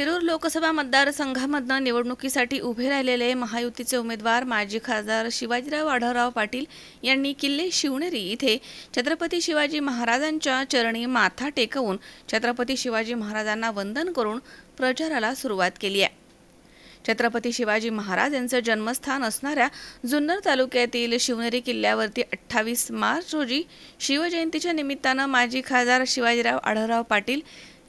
शिरूर लोकसभा मतदारसंघामधनं निवडणुकीसाठी उभे राहिलेले महायुतीचे उमेदवार माजी खासदार शिवाजीराव आढळराव पाटील यांनी किल्ले शिवनेरी इथे छत्रपती शिवाजी महाराजांच्या चरणी माथा टेकवून छत्रपती शिवाजी महाराजांना वंदन करून प्रचाराला सुरुवात केली आहे. छत्रपती शिवाजी महाराज यांचं जन्मस्थान असणाऱ्या जुन्नर तालुक्यातील शिवनेरी किल्ल्यावरती अठ्ठावीस मार्च रोजी शिवजयंतीच्या निमित्तानं माजी खासदार शिवाजीराव आढळराव पाटील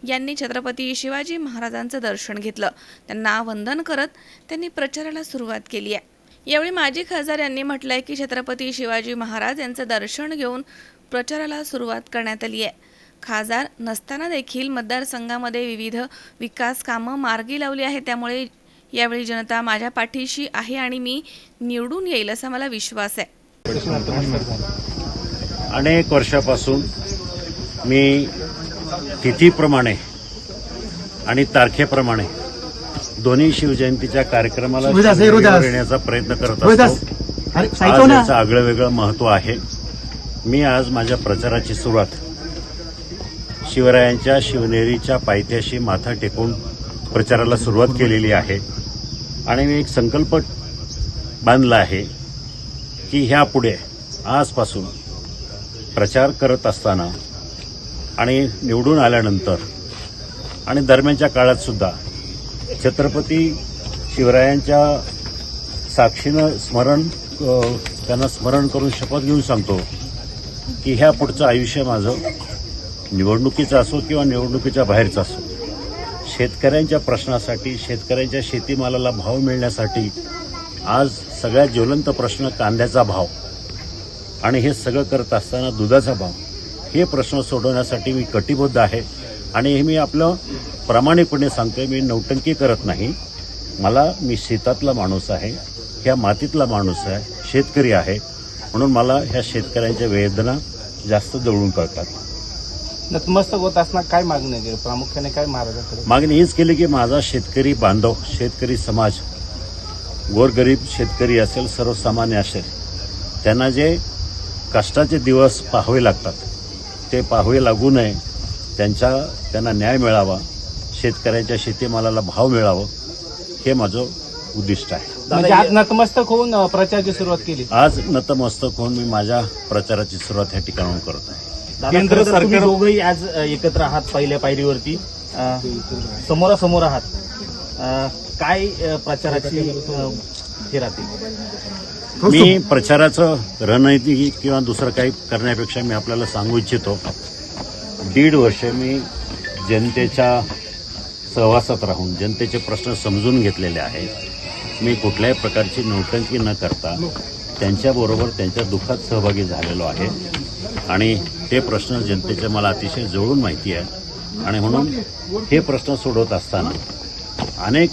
यांनी छत्रपती शिवाजी महाराजांचं दर्शन घेतलं. त्यांना वंदन करत त्यांनी प्रचाराला सुरुवात केली आहे. यावेळी माजी खासदार यांनी म्हटलंय की छत्रपती शिवाजी महाराज यांचं दर्शन घेऊन प्रचाराला सुरुवात करण्यात आली आहे. खासदार नसताना देखील मतदारसंघामध्ये विविध विकास कामं मार्गी लावली आहे त्यामुळे यावेळी जनता माझ्या पाठीशी आहे आणि मी निवडून येईल असा मला विश्वास आहे. अनेक वर्षापासून मी तिथीप्रमाणे आणि तारखेप्रमाणे दोन्ही शिवजयंतीच्या कार्यक्रमाला. येण्याचा प्रयत्न करत असतो. आज याचं आगळं वेगळं महत्त्व आहे. मी आज माझ्या प्रचाराची सुरुवात शिवरायांच्या शिवनेरीच्या पायथ्याशी माथा टेकून प्रचाराला सुरुवात केलेली आहे. आणि मी एक संकल्प बांधला आहे की ह्यापुढे आजपासून प्रचार करत असताना आणि निवडून आल्यानंतर आणि दरम्यानच्या काळात सुद्धा छत्रपती शिवरायांच्या साक्षीनं स्मरण त्यांना स्मरण करून शपथ घेऊन सांगतो की ह्या पुढचं आयुष्य माझं निवडणुकीचं असो किंवा निवडणुकीच्या बाहेरचं असो शेतकऱ्यांच्या प्रश्नासाठी शेतकऱ्यांच्या शेतीमालाला भाव मिळण्यासाठी आज सगळ्यात ज्वलंत प्रश्न कांद्याचा भाव आणि हे सगळं करत असताना दुधाचा भाव. हे प्रश्न सोडवण्यासाठी मी कटिबद्ध आहे. आणि हे मी आपलं प्रामाणिकपणे सांगतोय मी नौटंकी करत नाही. मला मी शेतातला माणूस आहे ह्या मातीतला माणूस आहे शेतकरी आहे. म्हणून मला ह्या शेतकऱ्यांच्या वेदना जास्त जवळून कळतात. नतमस्तक होत असताना काय मागणी आहे? प्रामुख्याने काय महाराजांकडे मागणी हीच केली की माझा शेतकरी बांधव शेतकरी समाज गोरगरीब शेतकरी असेल सर्वसामान्य असेल त्यांना जे कष्टाचे दिवस पाहावे लागतात ते पाहावे लागू नये. त्यांच्या त्यांना न्याय मिळावा. शेतकऱ्यांच्या शेतीमालाला भाव मिळावं. हे माझं उद्दिष्ट आहे. म्हणजे आज नतमस्तक होऊन प्रचाराची सुरुवात केली. आज नतमस्तक होऊन मी माझ्या प्रचाराची सुरुवात ह्या ठिकाणाहून करत आहे. केंद्र सरकार दोघंही आज एकत्र आहात पहिल्या पायरीवरती. समोरासमोर आहात. काय प्रचाराची हे राहते मी प्रचाराचं रणनीती किंवा दुसरं काही करण्यापेक्षा मी आपल्याला सांगू इच्छितो. दीड वर्ष मी जनतेच्या सहवासात राहून जनतेचे प्रश्न समजून घेतलेले आहेत. मी कुठल्याही प्रकारची नौटंकी न करता त्यांच्याबरोबर त्यांच्या दुःखात सहभागी झालेलो आहे. आणि ते प्रश्न जनतेचे मला अतिशय जवळून माहिती आहे. आणि म्हणून हे प्रश्न सोडवत असताना अनेक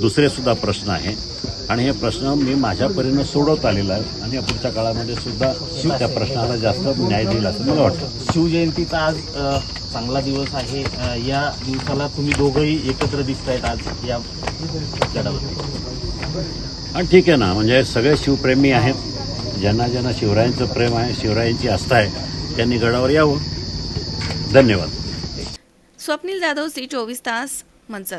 दुसरे सुद्धा प्रश्न आहे आणि हे प्रश्न मी माझ्या परीनं सोडवत आलेला आहे. आणि या पुढच्या काळामध्ये सुद्धा त्या प्रश्नाला जास्त न्याय देईल असं मला वाटतं. शिवजयंतीचा आज चांगला दिवस आहे. या दिवसाला तुम्ही दोघंही एकत्र दिसतायत आज या आणि ठीक आहे ना म्हणजे सगळे शिवप्रेमी आहेत. ज्यांना ज्यांना शिवरायांचं प्रेम आहे शिवरायांची आस्था आहे त्यांनी गडावर यावं. धन्यवाद. स्वप्नील जाधव सी चोवीस तास मंचर.